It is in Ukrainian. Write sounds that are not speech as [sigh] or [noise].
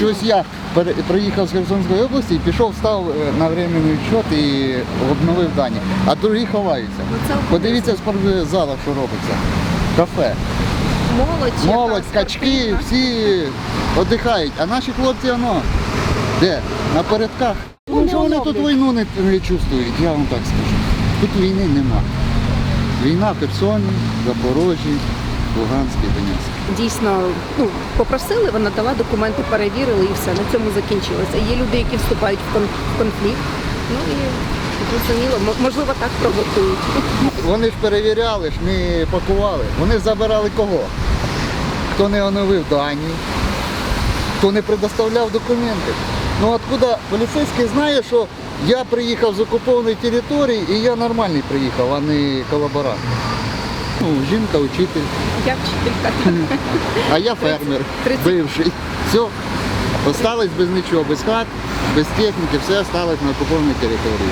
Чогось я приїхав з Херсонської області і пішов, став е, на временний відчот і обновив дані. А другі ховаються. Ну, Подивіться в спортзалах, що робиться. Кафе. Молодь, Молодь, качки, всі віддихають. А наші хлопці, воно, де? На передках. Тому що вони тут війну не, не чувствують, я вам так скажу. Тут війни нема. Війна в Херсоні, Запорожжі, Луганській, Донецькій. Дійсно, ну, попросили, вона дала документи, перевірили і все, на цьому закінчилося. Є люди, які вступають в конфлікт. Ну і зрозуміло, можливо, так провокують. Вони ж перевіряли, ж не пакували. Вони забирали кого? Хто не оновив дані, хто не предоставляв документи. Ну откуда поліцейський знає, що я приїхав з окупованої території і я нормальний приїхав, а не колаборант. Ну, жінка, учитель, Я вчителька. а я фермер, [laughs] Тридцять. бивший. Все. Осталось без нічого, без хат, без техніки, все осталось на окупованій території.